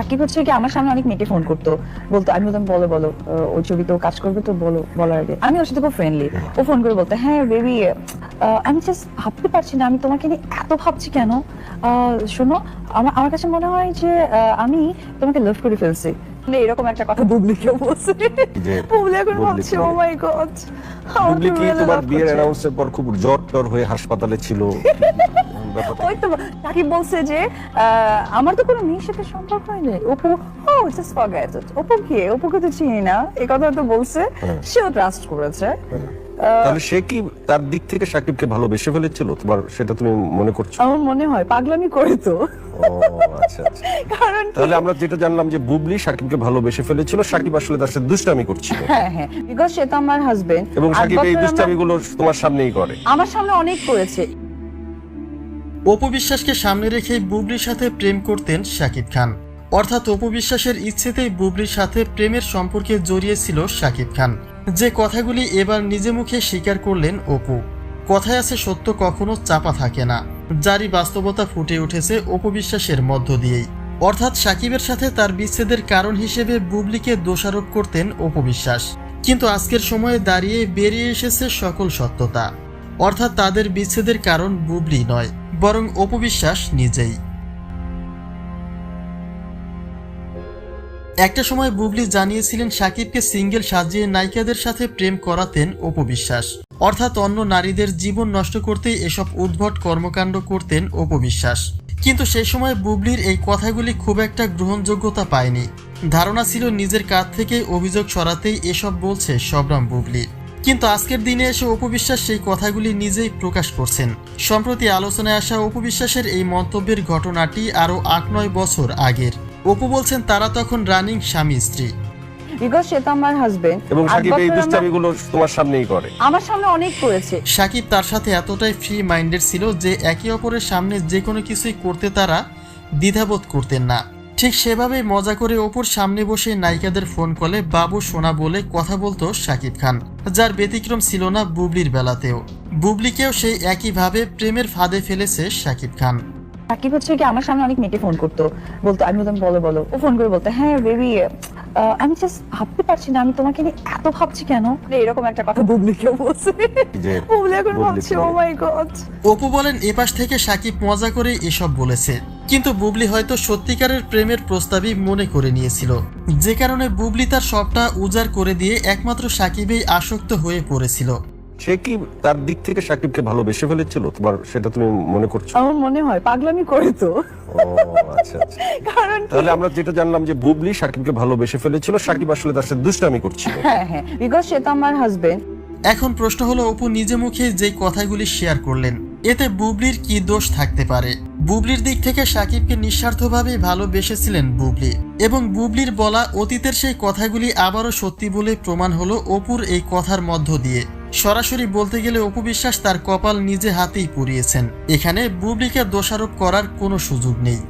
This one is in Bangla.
সাকিব হচ্ছে কি আমার সামনে অনেক মেয়েকে ফোন করতো। বলতো আমি বলতাম বলো বলো ওই ও কাজ করবে তো বলো বলার আগে। আমি ওর সাথে খুব ফ্রেন্ডলি ও ফোন করে বলতো হ্যাঁ বেবি আমি জাস্ট ভাবতে পারছি না আমি তোমাকে নিয়ে এত ভাবছি কেন? শোনো আমার আমার কাছে মনে হয় যে আমি তোমাকে লাভ করে ফেলছি। এরকম একটা কথা বুবলিকেও বলছে। বুবলি এখন ভাবছে ও মাই গড বুবলি কি তোমার বিয়ের অ্যানাউন্সের পর খুব জ্বর টর হয়ে হাসপাতালে ছিল? ব্যাপারটা। ওই তো সাকিব বলছে যে আমার তো কোনো মেয়ের সাথে সম্পর্ক হয়নি। অপু ও জাস্ট ফরগেট ইট অপু কে? অপুকে তো চিনি না। এই কথা তো বলছে। হ্যাঁ। সেও ট্রাস্ট করেছে। তাহলে সে কি তার দিক থেকে সাকিবকে ভালোবেসে ফেলেছিল? তোমার সেটা তুমি মনে করছ? আমার মনে হয় পাগলামি করে তো। আচ্ছা আচ্ছা। কারণ তাহলে আমরা যেটা জানলাম যে বুবলি সাকিবকে ভালোবেসে ফেলেছিল সাকিব আসলে তার সাথে দুষ্টামি করছিল। হ্যাঁ হ্যাঁ বিকজ সে তো আমার হাজবেন্ড এবং সাকিব এই দুষ্টামিগুলো তোমার সামনেই করে। আমার সামনে অনেক করেছে। অপু বিশ্বাসকে সামনে রেখে বুবলির সাথে প্রেম করতেন শাকিব খান। অর্থাৎ অপু বিশ্বাসের ইচ্ছেতেই বুবলির সাথে প্রেমের সম্পর্কে জড়িয়েছিল শাকিব খান। যে কথাগুলি এবার নিজে মুখে স্বীকার করলেন অপু। কথায় আছে সত্য কখনো চাপা থাকে না। যারই বাস্তবতা ফুটে উঠেছে অপু বিশ্বাসের মধ্য দিয়েই। অর্থাৎ সাকিবের সাথে তার বিচ্ছেদের কারণ হিসেবে বুবলিকে দোষারোপ করতেন অপু বিশ্বাস। কিন্তু আজকের সময়ে দাঁড়িয়ে বেরিয়ে এসেছে সকল সত্যতা। অর্থাৎ তাদের বিচ্ছেদের কারণ বুবলি নয়, বরং অপবিশ্বাস নিজেই। একটা সময় বুবলি জানিয়েছিলেন সাকিবকে সিঙ্গেল সাজিয়ে নায়িকাদের সাথে প্রেম করাতেন অপবিশ্বাস। অর্থাৎ অন্য নারীদের জীবন নষ্ট করতেই এসব উদ্ভট কর্মকাণ্ড করতেন অপবিশ্বাস। কিন্তু সেই সময় বুবলির এই কথাগুলি খুব একটা গ্রহণযোগ্যতা পায়নি। ধারণা ছিল নিজের কাছ থেকে অভিযোগ সরাতেই এসব বলছে সবরাম বুবলি। কিন্তু আজকের দিনে এসে অপবিশ্বাস সেই কথাগুলি নিজেই প্রকাশ করছেন। সম্প্রতি আলোচনায় আসা অপবিশ্বাসের এই মন্তব্যের ঘটনাটি আরও আট নয় বছর আগের। অপু বলছেন তারা তখন রানিং স্বামী স্ত্রী। বিকজ সে তো আমার হাজবেন্ড এবং সাকিব এই দুষ্টামিগুলো তোমার সামনেই করে। আমার সামনে অনেক করেছে। সাকিব তার সাথে এতটাই ফ্রি মাইন্ডেড ছিল যে একে অপরের সামনে যে কোনো কিছুই করতে তারা দ্বিধাবোধ করতেন না। ঠিক সেভাবে মজা করে অপুর সামনে বসে নায়িকাদের ফোন কলে বাবু সোনা বলে কথা বলতো শাকিব খান, যার ব্যতিক্রম ছিল না বুবলির বেলাতেও। বুবলিকেও সেই একইভাবে প্রেমের ফাঁদে ফেলেছে শাকিব খান। সাকিব হচ্ছে কি, আমার সামনে অনেক মেয়েকে ফোন করতো। বলতো আমি বলতাম বলো বলো। ও ফোন করে বলতো হ্যাঁ বেবি আমি জাস্ট ভাবতে পারছি না আমি তোমাকে নিয়ে এত ভাবছি কেন? মানে এরকম একটা কথা বুবলিকেও বলছে। যে বুবলি এখন ভাবছে ও মাই গড অপু বলেন এপাশ থেকে সাকিব মজা করে এসব বলেছে। কিন্তু বুবলি হয়তো সত্যিকারের প্রেমের প্রস্তাবই মনে করে নিয়েছিল। যে কারণে বুবলি তার সবটা উজাড় করে দিয়ে একমাত্র সাকিবেই আসক্ত হয়ে পড়েছিল। সে কি তার দিক থেকে সাকিবকে ভালোবেসে ফেলেছিল? তোমার সেটা তুমি মনে করছ? আমার মনে হয় পাগলামি করে তো। আচ্ছা আচ্ছা। কারণ তাহলে আমরা যেটা জানলাম যে বুবলি সাকিবকে ভালোবেসে ফেলেছিল সাকিব আসলে তার সাথে দুষ্টামি করছিল। হ্যাঁ হ্যাঁ বিকজ সে তো আমার হাজবেন্ড এখন প্রশ্ন হলো অপু নিজে মুখে যে কথাগুলি শেয়ার করলেন এতে বুবলির কি দোষ থাকতে পারে? বুবলির দিক থেকে সাকিবকে নিঃস্বার্থভাবে ভালোবেসেছিলেন বুবলি এবং বুবলির বলা অতীতের সেই কথাগুলি আবারও সত্যি বলে প্রমাণ হলো অপুর এই কথার মধ্য দিয়ে। সরাসরি বলতে গেলে উপবিশ্বাস তার কপাল নিজে হাতেই পুড়িয়েছেন। এখানে বুবলিকে দোষারোপ করার কোনো সুযোগ নেই।